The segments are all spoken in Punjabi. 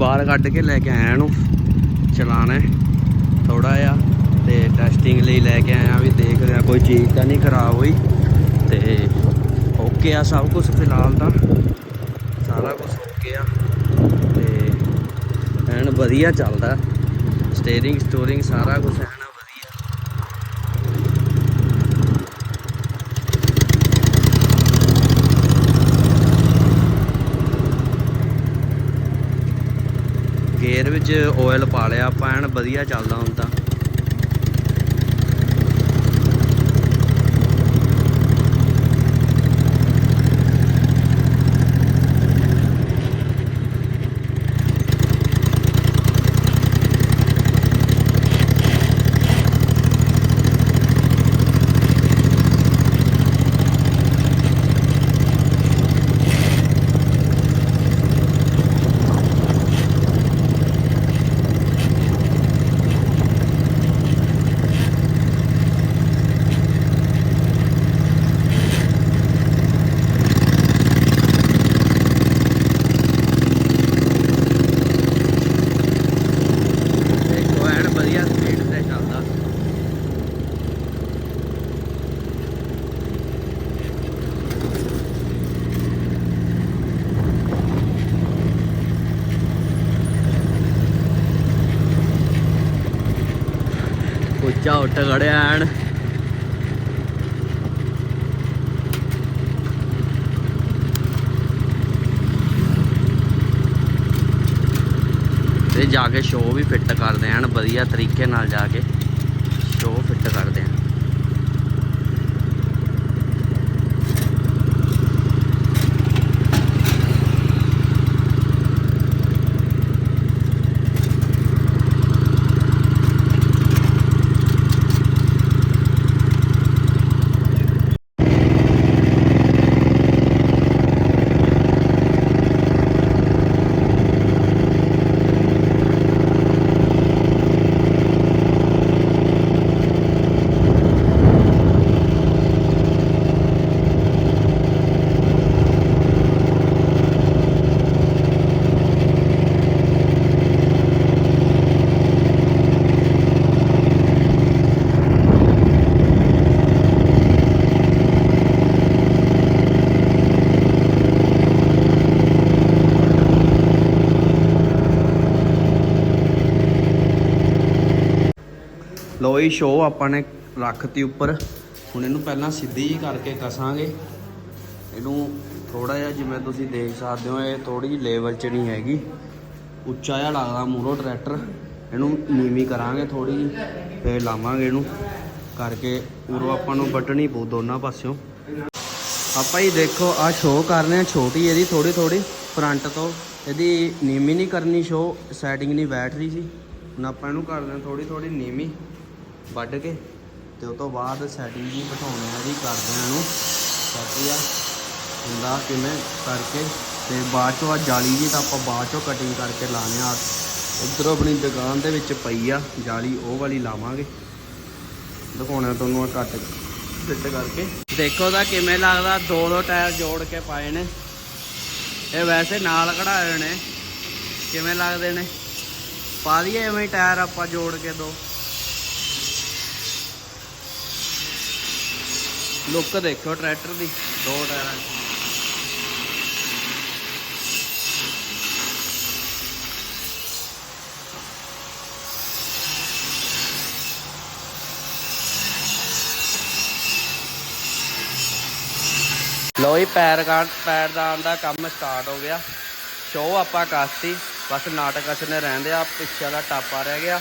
ਬਾਹਰ ਕੱਢ ਕੇ ਲੈ ਕੇ ਆਇਆ ਇਹਨੂੰ। ਚਲਾਣਾ ਥੋੜਾ ਜਿਹਾ ਤੇ ਟੈਸਟਿੰਗ ਲਈ ਲੈ ਕੇ ਆਇਆ ਵੀ ਦੇਖਦੇ ਆ ਕੋਈ ਚੀਜ਼ ਤਾਂ ਨਹੀਂ ਖਰਾਬ ਹੋਈ। ਤੇ ਓਕੇ ਆ ਸਭ ਕੁਝ ਫਿਲਹਾਲ ਤਾਂ। ਸਾਰਾ ਕੁਝ ਓਕੇ ਆ। ਤੇ ਐਨ ਵਧੀਆ ਚੱਲਦਾ। ਸਟੀਅਰਿੰਗ ਸਟੋਰਿੰਗ ਸਾਰਾ ਕੁਝ ਐਨ ਵਧੀਆ ਗੇਅਰ ਆਇਲ ਪਾ ਲਿਆ ਆਪਾਂ ਐਨ ਵਧੀਆ ਚੱਲਦਾ ਹੁੰਦਾ ਤਾਂ ਦੇਖੋ ਐਨ ਵਧੀਆ ਸਪੀਡ ਤੇ ਚੱਲਦਾ ਉੱਚਾ ਉੱਠ ਖੜਿਆ ਐਨ। ਤੇ ਜਾ ਕੇ ਸ਼ੋਅ ਵੀ ਫਿੱਟ ਕਰਦੇ ਆਂ ਵਧੀਆ ਤਰੀਕੇ ਨਾਲ ਜਾ ਕੇ ਸ਼ੋਅ ਫਿੱਟ ਕਰਦੇ ਆਂ ਲੋਈ ਸ਼ੋਅ ਆਪਾਂ ਨੇ ਰੱਖਤੀ ਉੱਪਰ। ਹੁਣ ਇਹਨੂੰ ਪਹਿਲਾਂ ਸਿੱਧੀ ਜਿਹੀ ਕਰਕੇ ਕਸਾਂਗੇ। ਇਹਨੂੰ ਥੋੜਾ ਜਿਹਾ ਜਿਵੇਂ ਤੁਸੀਂ ਦੇਖ ਸਕਦੇ ਹੋ, ਇਹ ਥੋੜੀ ਜਿਹੀ ਲੈਵਲ 'ਚ ਨਹੀਂ ਹੈਗੀ। ਉੱਚਾ ਜਿਹਾ ਲੱਗਦਾ ਮੂਰੋ ਟਰੈਕਟਰ ਇਹਨੂੰ ਨੀਵੀਂ ਕਰਾਂਗੇ ਥੋੜੀ ਜਿਹੀ, ਫੇਰ ਲਾਵਾਂਗੇ ਇਹਨੂੰ। ਕਰਕੇ ਉਰੋਂ ਆਪਾਂ ਨੂੰ ਬਟਣੀ ਪਊ ਦੋਨਾਂ ਪਾਸਿਓਂ। ਆਪਾਂ ਹੀ ਦੇਖੋ ਆ ਸ਼ੋਅ ਕਰ ਰਹੇ ਆ ਛੋਟੀ ਇਹਦੀ ਥੋੜੀ ਥੋੜੀ ਫਰੰਟ ਤੋਂ ਇਹਦੀ ਨੀਵੀਂ ਨਹੀਂ ਕਰਨੀ ਸ਼ੋਅ ਸੈਟਿੰਗ ਨਹੀਂ ਬੈਠ ਰਹੀ ਸੀ। ਹੁਣ ਆਪਾਂ ਇਹਨੂੰ ਕਰਦੇ ਆ ਥੋੜੀ ਥੋੜੀ ਨੀਵੀਂ। ਵੱਢ ਕੇ ਤੇ ਉਸ ਤੋਂ ਬਾਅਦ ਸੈਟਿੰਗ ਜੀ ਬਿਠਾਉਣੇ ਆ ਜੀ ਕਰਦੇ ਆ ਇਹਨੂੰ ਸੈਟੀ ਹੁੰਦਾ ਕਿਵੇਂ ਕਰਕੇ ਤੇ ਬਾਅਦ ਚੋਂ ਆ ਜਾਲੀ ਜੀ ਤਾਂ ਆਪਾਂ ਬਾਅਦ ਚੋਂ ਕਟਿੰਗ ਕਰਕੇ ਲਾਣੇ ਆ। ਉਧਰੋਂ ਆਪਣੀ ਦੁਕਾਨ ਦੇ ਵਿੱਚ ਪਈ ਆ, ਜਾਲੀ ਉਹ ਵਾਲੀ ਲਾਵਾਂਗੇ। ਦਿਖਾਉਣਾ ਤੁਹਾਨੂੰ ਆ ਕੱਟ ਫਿੱਟ ਕਰਕੇ। ਦੇਖੋ ਤਾਂ ਕਿਵੇਂ ਲੱਗਦਾ ਦੋ ਦੋ ਟਾਇਰ ਜੋੜ ਕੇ ਪਾਏ ਨੇ। ਇਹ ਵੈਸੇ ਨਾਲ ਕਢਾਏ ਨੇ। ਕਿਵੇਂ ਲੱਗਦੇ ਨੇ? ਪਾ ਦਈਏ ਐਵੇਂ ਟਾਇਰ ਆਪਾਂ ਜੋੜ ਕੇ ਦੋ। ਲੁੱਕ ਦੇਖੋ ਟਰੈਕਟਰ ਦੀ, ਦੋ ਟਾਇਰਾਂ 'ਚ। ਲੋ ਜੀ, ਪੈਰ ਗਾ ਪੈਰ ਦਾ ਕੰਮ ਸਟਾਰਟ ਹੋ ਗਿਆ। ਸ਼ੋਅ ਆਪਾਂ ਕਰਤੀ, ਬਸ ਨਾਟਕ ਅਸਨੇ ਰਹਿੰਦੇ ਆ, ਪਿੱਛੇ ਵਾਲਾ ਟਾਪਾ ਰਹਿ ਗਿਆ।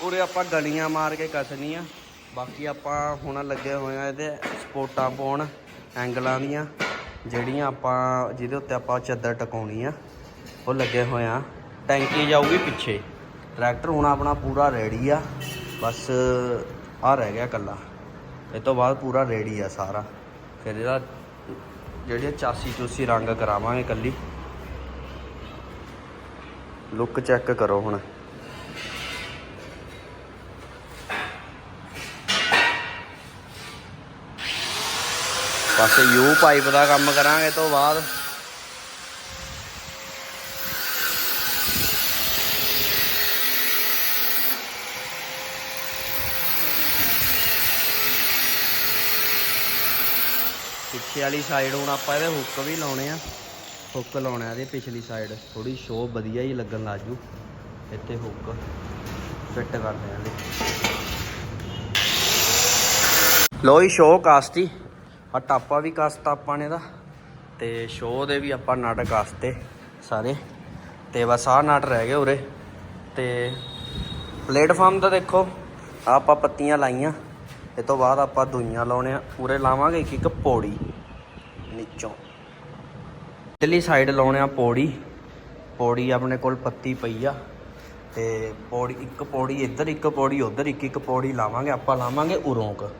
ਉਰੇ ਆਪਾਂ ਗਲੀਆਂ ਮਾਰ ਕੇ ਕਸਣੀ ਬਾਕੀ ਆਪਾਂ ਹੁਣ ਲੱਗੇ ਹੋਏ ਆ ਇਹਦੇ ਸਪੋਰਟਾਂ ਪਾਉਣ, ਐਂਗਲਾਂ ਦੀਆਂ, ਜਿਹੜੀਆਂ ਆਪਾਂ, ਜਿਹਦੇ ਉੱਤੇ ਆਪਾਂ ਚੱਦਰ ਟਿਕਾਉਣੀ ਆ। ਉਹ ਲੱਗੇ ਹੋਏ ਆ। ਟੈਂਕੀ ਜਾਊਗੀ ਪਿੱਛੇ। ਟਰੈਕਟਰ ਹੁਣ ਆਪਣਾ ਪੂਰਾ ਰੈਡੀ ਆ। ਬਸ ਆ ਰਹਿ ਗਿਆ ਕੱਲਾ ਇਹ ਤੋਂ ਬਾਅਦ ਪੂਰਾ ਰੈਡੀ ਆ ਸਾਰਾ। ਫਿਰ ਇਹਦਾ ਜਿਹੜੇ ਚਾਸੀ ਚੂਸੀ ਰੰਗ ਕਰਾਵਾਂਗੇ ਕੱਲੀ ਲੁੱਕ ਚੈੱਕ ਕਰੋ ਹੁਣ। ਪਾਸੇ ਯੂ ਪਾਈਪ ਦਾ ਕੰਮ ਕਰਾਂਗੇ ਤੋਂ ਬਾਅਦ। ਪਿੱਛੇ ਵਾਲੀ ਸਾਈਡ ਹੁਣ ਆਪਾਂ ਇਹਦੇ ਹੁੱਕ ਵੀ ਲਾਉਣੇ ਆ। ਹੁੱਕ ਲਾਉਣੇ ਆ ਇਹਦੇ ਪਿਛਲੀ ਸਾਈਡ ਥੋੜੀ ਸ਼ੋ ਵਧੀਆ ਹੀ ਲੱਗਣ ਲੱਜੂ ਇੱਥੇ ਹੁੱਕ ਫਿੱਟ ਕਰਦੇ ਆ ਇਹਦੇ। ਲੋਈ ਸ਼ੋ ਕਾਸਤੀ। ਆ ਟਾਪਾ ਵੀ ਕਸਤਾ ਆਪਾਂ ਨੇ ਦਾ ਤੇ ਸ਼ੋਅ ਦੇ ਵੀ ਆਪਾਂ ਨਟ ਕਾਸਤੇ ਸਾਰੇ। ਤੇ ਬਸ ਆਹ ਨਟ ਰਹਿ ਗਏ ਉਰੇ। ਤੇ ਪਲੇਟਫਾਰਮ ਦਾ ਦੇਖੋ ਆਪਾਂ ਪੱਤੀਆਂ ਲਾਈਆਂ। ਇਹ ਤੋਂ ਬਾਅਦ ਆਪਾਂ ਦੂਈਆਂ ਲਾਉਣੇ ਆ। ਉਰੇ ਲਾਵਾਂਗੇ ਇੱਕ ਇੱਕ ਪੌੜੀ ਨੀਚੋਂ। ਇਧਰਲੀ ਸਾਈਡ ਲਾਉਣੇ ਆ ਪੌੜੀ। ਪੌੜੀ ਆਪਣੇ ਕੋਲ ਪੱਤੀ ਪਈ ਆ। ਤੇ ਪੌੜੀ ਇੱਕ ਪੌੜੀ ਇੱਧਰ, ਇੱਕ ਪੌੜੀ ਉੱਧਰ, ਇੱਕ ਇੱਕ ਪੌੜੀ ਲਾਵਾਂਗੇ। ਆਪਾਂ ਲਾਵਾਂਗੇ ਉਰੋਂਕ।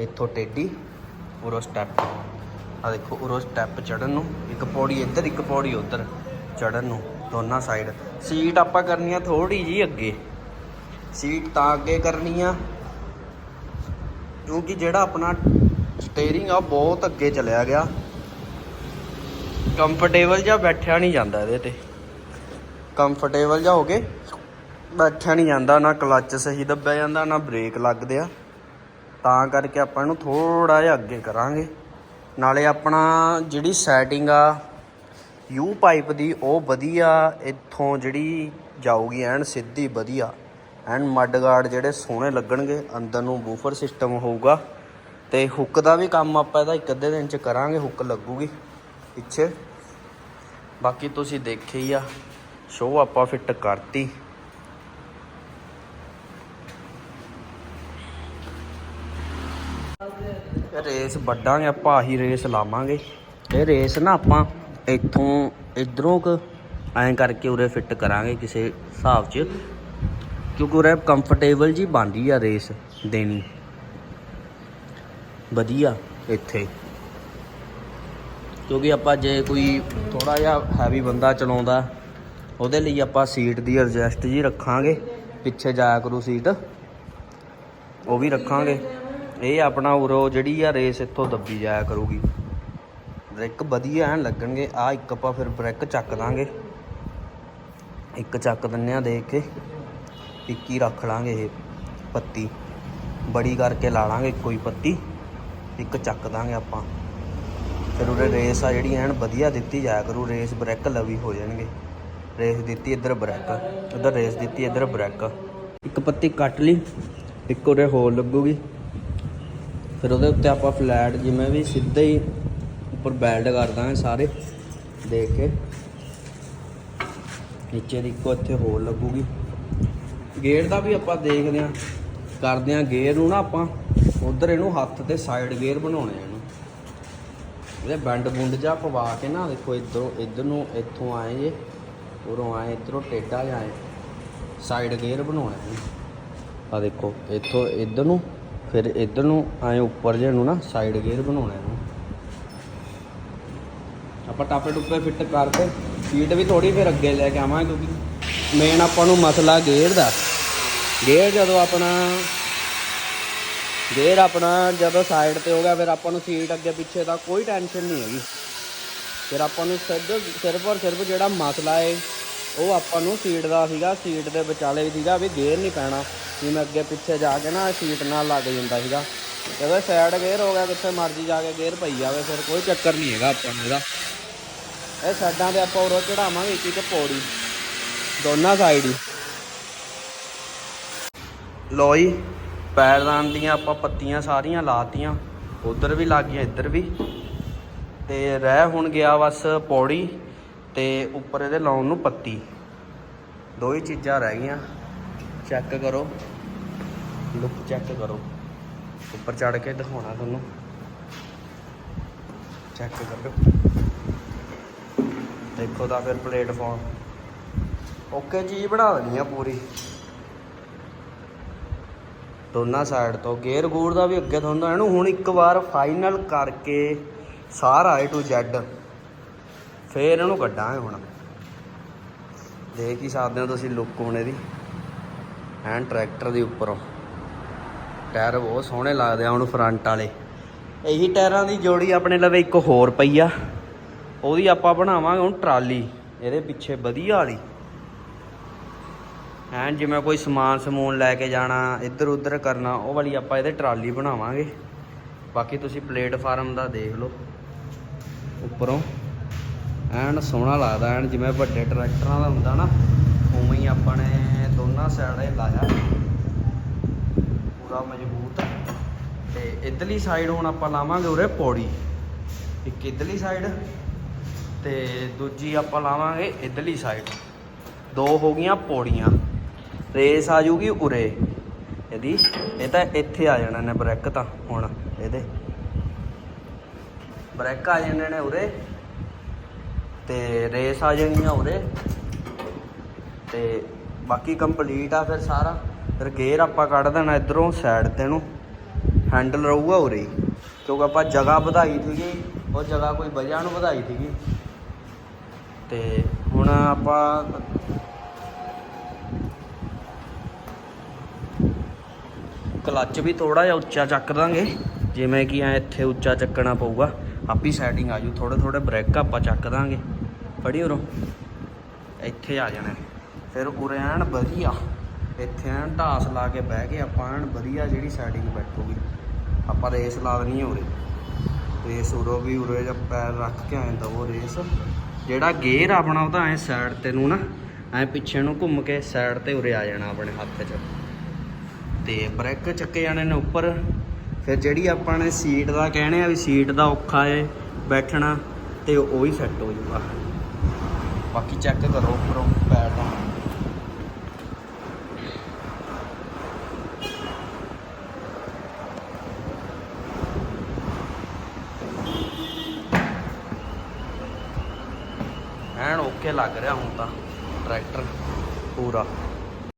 ਇੱਥੋਂ ਟੇਢੀ। ਉਰੋਂ ਸਟੈਪ ਆ ਦੇਖੋ, ਉਰੋਂ ਸਟੈਪ ਚੜਨ ਨੂੰ, ਇੱਕ ਪੌੜੀ ਇੱਧਰ, ਇੱਕ ਪੌੜੀ ਉੱਧਰ ਚੜਨ ਨੂੰ, ਦੋਨਾਂ ਸਾਈਡ ਸੀਟ ਆਪਾਂ ਕਰਨੀ ਆ ਥੋੜੀ ਜੀ ਅੱਗੇ। ਸੀਟ ਤਾਂ ਅੱਗੇ ਕਰਨੀ ਆ, ਕਿਉਂਕਿ ਜਿਹੜਾ ਆਪਣਾ ਸਟੀਅਰਿੰਗ ਆ ਬਹੁਤ ਅੱਗੇ ਚਲਿਆ ਗਿਆ। ਕੰਫਰਟੇਬਲ ਜਾਂ ਬੈਠਿਆ ਨਹੀਂ ਜਾਂਦਾ ਇਹਦੇ ਤੇ। ਕੰਫਰਟੇਬਲ ਜਾਂ ਹੋ ਕੇ ਬੈਠਿਆ ਨਹੀਂ ਜਾਂਦਾ, ਨਾ ਕਲੱਚ ਸਹੀ ਦੱਬਿਆ ਜਾਂਦਾ, ਨਾ ਬ੍ਰੇਕ ਲੱਗਦੇ ਆ। ਤਾਂ ਕਰਕੇ ਆਪਾਂ ਇਹਨੂੰ ਥੋੜਾ ਜਿਹਾ ਅੱਗੇ ਕਰਾਂਗੇ। ਨਾਲੇ ਆਪਣਾ ਜਿਹੜੀ ਸੈਟਿੰਗ ਆ ਯੂ ਪਾਈਪ ਦੀ ਉਹ ਵਧੀਆ ਇੱਥੋਂ ਜਿਹੜੀ ਜਾਊਗੀ ਐਨ ਸਿੱਧੀ ਵਧੀਆ। ਐਨ ਮੱਡ ਗਾਰਡ ਜਿਹੜੇ ਸੋਹਣੇ ਲੱਗਣਗੇ, ਅੰਦਰ ਨੂੰ ਬੂਫਰ ਸਿਸਟਮ ਹੋਊਗਾ। ਤੇ ਹੁੱਕ ਦਾ ਵੀ ਕੰਮ ਆਪਾਂ ਇਹਦਾ ਇੱਕ ਅੱਧੇ ਦਿਨ ਚ ਕਰਾਂਗੇ ਹੁੱਕ ਲੱਗੂਗੀ ਪਿੱਛੇ। ਬਾਕੀ ਤੁਸੀਂ ਦੇਖੇ ਹੀ ਆ ਸ਼ੋ ਆਪਾਂ ਫਿੱਟ ਕਰਤੀ। ਰੇਸ ਵੱਡਾਂਗੇ ਆਪਾਂ ਆਹੀ ਰੇਸ ਲਾਵਾਂਗੇ। ਇਹ ਰੇਸ ਨਾ ਆਪਾਂ ਇੱਥੋਂ ਇਧਰੋਂ ਕ ਐਂ ਕਰਕੇ ਉਰੇ ਫਿੱਟ ਕਰਾਂਗੇ ਕਿਸੇ ਹਿਸਾਬ 'ਚ, ਕਿਉਂਕਿ ਉਰੇ ਕੰਫਰਟੇਬਲ ਜੀ ਬਣਦੀ ਆ ਰੇਸ ਦੇਣੀ। ਵਧੀਆ ਇੱਥੇ। ਕਿਉਂਕਿ ਆਪਾਂ ਜੇ ਕੋਈ ਥੋੜਾ ਜਿਹਾ ਹੈਵੀ ਬੰਦਾ ਚਲਾਉਂਦਾ, ਉਹਦੇ ਲਈ ਆਪਾਂ ਸੀਟ ਦੀ ਐਡਜਸਟ ਜੀ ਰੱਖਾਂਗੇ, ਪਿੱਛੇ ਜਾਇਆ ਕਰੂ ਸੀਟ ਉਹ ਵੀ ਰੱਖਾਂਗੇ। ਇਹ ਆਪਣਾ ਉਰੋ ਜਿਹੜੀ ਆ ਰੇਸ ਇੱਥੋਂ ਦੱਬੀ ਜਾਇਆ ਕਰੂਗੀ। ਬ੍ਰੇਕ ਵਧੀਆ ਐਨ ਲੱਗਣਗੇ। ਆ ਇੱਕ ਆਪਾਂ ਫਿਰ ਬ੍ਰੇਕ ਚੱਕ ਦਾਂਗੇ ਇੱਕ ਚੱਕ ਦਿੰਨੇ ਆ ਦੇਖ ਕੇ। ਇੱਕ ਹੀ ਰੱਖ ਲਾਂਗੇ ਇਹ ਪੱਤੀ। ਬੜੀ ਕਰਕੇ ਲਾ ਲਾਂਗੇ ਕੋਈ ਪੱਤੀ। ਇੱਕ ਚੱਕ ਦਾਂਗੇ ਆਪਾਂ। ਫਿਰ ਉਰੇ ਰੇਸ ਆ ਜਿਹੜੀ ਐਨ ਵਧੀਆ ਦਿੱਤੀ ਜਾਇਆ ਕਰੂ। ਰੇਸ ਬ੍ਰੇਕ ਲਵੀ ਹੋ ਜਾਣਗੇ। ਰੇਸ ਦਿੱਤੀ ਇੱਧਰ ਬ੍ਰੇਕ। ਉਧਰ ਰੇਸ ਦਿੱਤੀ ਇੱਧਰ ਬ੍ਰੇਕ। ਇੱਕ ਪੱਤੀ ਕੱਟ ਲਈ। ਇੱਕ ਉਰੇ ਹੋਰ ਲੱਗੂਗੀ। ਫਿਰ ਉਹਦੇ ਉੱਤੇ ਆਪਾਂ ਫਲੈਟ ਜਿਵੇਂ ਵੀ ਸਿੱਧਾ ਹੀ ਉੱਪਰ ਬੈਲਟ ਕਰ ਦਾਂਗੇ ਸਾਰੇ, ਦੇਖ ਕੇ। ਨੀਚੇ ਦੀ ਇੱਕੋ ਇੱਥੇ ਹੋਰ ਲੱਗੂਗੀ। ਗੇਅਰ ਦਾ ਵੀ ਆਪਾਂ ਦੇਖਦੇ ਆਂ ਕਰਦੇ ਆਂ ਗੇਅਰ ਨੂੰ ਨਾ ਆਪਾਂ, ਉਧਰ ਇਹਨੂੰ ਹੱਥ ਤੇ ਸਾਈਡ ਗੇਅਰ ਬਣਾਉਣੇ ਆ ਇਹਨੂੰ। ਇਹਦੇ ਬੰਡ ਬੁੰਡ ਜਾ ਪਵਾ ਕੇ ਨਾ, ਦੇਖੋ ਇਧਰੋਂ, ਇਧਰ ਨੂੰ ਇੱਥੋਂ ਆਏ ਜੇ, ਉਰੋਂ ਆਏ, ਇਧਰੋਂ ਟੇਡਾ ਜਾਏ ਸਾਈਡ ਗੇਅਰ ਬਣਾਉਣਾ ਇਹਨੂੰ। ਆ ਦੇਖੋ, ਇੱਥੋਂ, ਇਧਰ ਨੂੰ ਫਿਰ ਇਧਰ ਨੂੰ ਆਏ ਉੱਪਰ ਜੇ ਨੂੰ ਨਾ ਸਾਈਡ ਗੇਅਰ ਬਣਾਉਣਾ ਇਹਨੂੰ। ਆਪਾਂ ਟਾਪੇ ਟੁੱਪੇ ਫਿੱਟ ਕਰਕੇ ਸੀਟ ਵੀ ਥੋੜੀ ਫਿਰ ਅੱਗੇ ਲੈ ਕੇ ਆਵਾਂਗੇ ਕਿਉਂਕਿ ਮੇਨ ਆਪਾਂ ਨੂੰ ਮਸਲਾ ਗੇਅਰ ਦਾ। ਗੇਅਰ ਜਦੋਂ ਆਪਣਾ ਗੇਅਰ ਆਪਣਾ ਜਦੋਂ ਸਾਈਡ ਤੇ ਹੋ ਗਿਆ ਫਿਰ ਆਪਾਂ ਨੂੰ ਸੀਟ ਅੱਗੇ ਪਿੱਛੇ ਦਾ ਕੋਈ ਟੈਨਸ਼ਨ ਨਹੀਂ ਹੈਗੀ। ਫਿਰ ਆਪਾਂ ਨੂੰ ਸਿਰਫ ਸਿਰਫ ਔਰ ਸਿਰਫ ਜਿਹੜਾ ਮਸਲਾ ਹੈ ਉਹ ਆਪਾਂ ਨੂੰ ਸੀਟ ਦਾ ਸੀਗਾ ਸੀਟ ਦੇ ਵਿਚਾਲੇ ਸੀਗਾ ਵੀ ਗੇਅਰ ਨਹੀਂ ਪੈਣਾ। ਜਿਵੇਂ ਅੱਗੇ ਪਿੱਛੇ ਜਾ ਕੇ ਨਾ ਸੀਟ ਨਾਲ ਲੱਗ ਜਾਂਦਾ ਸੀਗਾ। ਜਦੋਂ ਸਾਈਡ ਗੇਅਰ ਹੋ ਗਿਆ, ਕਿੱਥੇ ਮਰਜ਼ੀ ਜਾ ਕੇ ਗੇਅਰ ਪਈ ਜਾਵੇ, ਫਿਰ ਕੋਈ ਚੱਕਰ ਨਹੀਂ ਹੈਗਾ ਆਪਾਂ ਨੂੰ ਇਹਦਾ। ਇਹ ਸਾਈਡਾਂ ਤੇ ਆਪਾਂ ਉਰੋਂ ਚੜਾਵਾਂਗੇ ਇੱਕ ਇੱਕ ਪੌੜੀ, ਦੋਨਾਂ ਸਾਈਡ ਹੀ। ਲੋਈ ਪੈਰਦਾਨ ਦੀਆਂ ਆਪਾਂ ਪੱਤੀਆਂ ਸਾਰੀਆਂ ਲਾਤੀਆਂ, ਉਧਰ ਵੀ ਲੱਗ ਗਈਆਂ, ਇੱਧਰ ਵੀ। ਤੇ ਰਹਿ ਹੁਣ ਗਿਆ ਬਸ ਪੌੜੀ ਤੇ ਉੱਪਰ ਇਹਦੇ ਲਾਉਣ ਨੂੰ ਪੱਤੀ। ਦੋ ਹੀ ਚੀਜ਼ਾਂ ਰਹਿ ਗਈਆਂ। ਚੈੱਕ ਕਰੋ। ਲੁੱਕ ਚੈੱਕ ਕਰੋ। ਉੱਪਰ ਚੜ ਕੇ ਦਿਖਾਉਣਾ ਤੁਹਾਨੂੰ। ਚੈੱਕ ਕਰੋ। ਦੇਖੋ ਤਾਂ ਫਿਰ ਪਲੇਟਫਾਰਮ। ਓਕੇ, ਚੀਜ਼ ਬਣਾ ਦੇਣੀ ਆ ਪੂਰੀ। ਦੋਨਾਂ ਸਾਈਡ ਤੋਂ। ਗੇਅਰ ਗੂਰ ਦਾ ਵੀ ਅੱਗੇ ਤੁਹਾਨੂੰ ਇਹਨੂੰ ਹੁਣ ਇੱਕ ਵਾਰ ਫਾਈਨਲ ਕਰਕੇ ਸਾਰਾ A ਟੂ Z ਫੇਰ ਇਹਨੂੰ ਕੱਢਾਂਗੇ ਹੁਣ। ਦੇਖ ਹੀ ਸਕਦੇ ਹੋ ਤੁਸੀਂ ਲੁੱਕ ਹੁਣ ਇਹਦੀ। ਐਨ ਟਰੈਕਟਰ ਦੇ ਉੱਪਰੋਂ। ਟਾਇਰ ਬਹੁਤ ਸੋਹਣੇ ਲੱਗਦੇ ਆ ਹੁਣ ਫਰੰਟ ਵਾਲੇ। ਇਹੀ ਟਾਇਰਾਂ ਦੀ ਜੋੜੀ ਆਪਣੇ ਲਵੇ ਇੱਕ ਹੋਰ ਪਈ ਆ। ਉਹਦੀ ਆਪਾਂ ਬਣਾਵਾਂਗੇ ਹੁਣ ਟਰਾਲੀ, ਇਹਦੇ ਪਿੱਛੇ ਵਧੀਆ ਵਾਲੀ। ਐਨ ਜਿਵੇਂ ਕੋਈ ਸਮਾਨ ਸਮੂਨ ਲੈ ਕੇ ਜਾਣਾ ਇੱਧਰ ਉੱਧਰ ਕਰਨਾ, ਉਹ ਵਾਲੀ ਆਪਾਂ ਇਹਦੇ ਟਰਾਲੀ ਬਣਾਵਾਂਗੇ। ਬਾਕੀ ਤੁਸੀਂ ਪਲੇਟਫਾਰਮ ਦਾ ਦੇਖ ਲਓ, ਉੱਪਰੋਂ। ਐਨ ਸੋਹਣਾ ਲੱਗਦਾ, ਐਨ ਜਿਵੇਂ ਵੱਡੇ ਟਰੈਕਟਰਾਂ ਦਾ ਹੁੰਦਾ ਨਾ। ਉਵੇਂ ਹੀ ਆਪਾਂ ਨੇ ਦੋਨਾਂ ਸਾਈਡਾਂ ਲਾਇਆ। ਪੂਰਾ ਮਜ਼ਬੂਤ। ਤੇ ਇਧਰਲੀ ਸਾਈਡ ਹੁਣ ਆਪਾਂ ਲਾਵਾਂਗੇ ਉਰੇ ਪੌੜੀ। ਇੱਕ ਇਧਰਲੀ ਸਾਈਡ ਤੇ ਦੂਜੀ ਆਪਾਂ ਲਾਵਾਂਗੇ ਇਧਰਲੀ ਸਾਈਡ ਦੋ ਹੋ ਗਈਆਂ ਪੌੜੀਆਂ। ਰੇਸ ਆ ਜੂਗੀ ਉਰੇ। ਇਹਦੀ। ਇਹ ਤਾਂ ਇੱਥੇ ਆ ਜਾਣਾ ਨੇ ਬ੍ਰੈਕ ਤਾਂ ਹੁਣ ਇਹਦੇ। ਬ੍ਰੈਕ ਆ ਜਾਣੇ ਨੇ ਉਰੇ। ਤੇ ਰੇਸ ਆ ਜਾਣੀਆਂ ਉਰੇ। ਤੇ ਬਾਕੀ ਕੰਪਲੀਟ ਆ ਫਿਰ ਸਾਰਾ। ਫਿਰ ਗੇਅਰ ਆਪਾਂ ਕੱਢ ਦੇਣਾ ਇਧਰੋਂ ਸਾਈਡ ਤੇ ਨੂੰ। ਹੈਂਡਲ ਰਹੂਗਾ ਉਰੇ ਹੀ। ਕਿਉਂਕਿ ਆਪਾਂ ਜਗ੍ਹਾ ਵਧਾਈ ਸੀਗੀ, ਉਹ ਜਗ੍ਹਾ ਕੋਈ ਵਜ੍ਹਾ ਨੂੰ ਵਧਾਈ ਸੀਗੀ। ਤੇ ਹੁਣ ਆਪਾਂ ਕਲੱਚ ਵੀ ਥੋੜਾ ਜਿਹਾ ਉੱਚਾ ਚੱਕ ਦਾਂਗੇ। ਜਿਵੇਂ ਕਿ ਐ ਇੱਥੇ ਉੱਚਾ ਚੱਕਣਾ ਪਊਗਾ। ਆਪੀ ਸੈਟਿੰਗ ਆ ਜੂ ਥੋੜੇ ਥੋੜੇ ਬ੍ਰੇਕ ਆਪਾਂ ਚੱਕ ਦਾਂਗੇ। ਫੜੀ ਉਰੋਂ। ਇੱਥੇ ਆ ਜਾਣਾ। ਫਿਰ ਉਰੇ ਐਨ ਵਧੀਆ। ਇੱਥੇ ਐਨ ਢਾਸ ਲਾ ਕੇ ਬਹਿ ਕੇ ਆਪਾਂ, ਐਨ ਵਧੀਆ ਜਿਹੜੀ ਸੈਟਿੰਗ ਬੈਠੂਗੀ। ਆਪਾਂ ਰੇਸ ਲਾ ਦੇਣੀ ਉਰੇ। ਰੇਸ ਉਰੋਂ ਵੀ ਉਰੇ ਜਾਂ ਪੈਰ ਰੱਖ ਕੇ ਆਇਆ ਉਹ ਰੇਸ ਜਿਹੜਾ ਗੇਅਰ ਆਪਣਾ, ਉਹ ਤਾਂ ਐ ਸਾਈਡ ਤੇ ਨੂੰ ਨਾ, ਐ ਪਿੱਛੇ ਨੂੰ ਘੁੰਮ ਕੇ ਸਾਈਡ ਤੇ ਉਰੇ ਆ ਜਾਣਾ ਆਪਣੇ ਹੱਥ 'ਚ। ਤੇ ਬ੍ਰੇਕ ਚੱਕੇ ਜਾਣੇ ਨੇ ਉੱਪਰ। ਫਿਰ ਜਿਹੜੀ ਆਪਾਂ ਨੇ ਸੀਟ ਦਾ ਕਹਿਣੇ ਆ ਵੀ ਸੀਟ ਦਾ ਔਖਾ ਏ ਬੈਠਣਾ, ਤੇ ਉਹ ਹੀ ਸੈੱਟ ਹੋ ਜੂਗਾ। ਬਾਕੀ ਚੈੱਕ ਕਰੋ ਉੱਪਰੋਂ ਪੈਰ ਦਾ ਐਨ ਓਕੇ ਲੱਗ ਰਿਹਾ ਹੁਣ ਤਾਂ ਟਰੈਕਟਰ ਪੂਰਾ।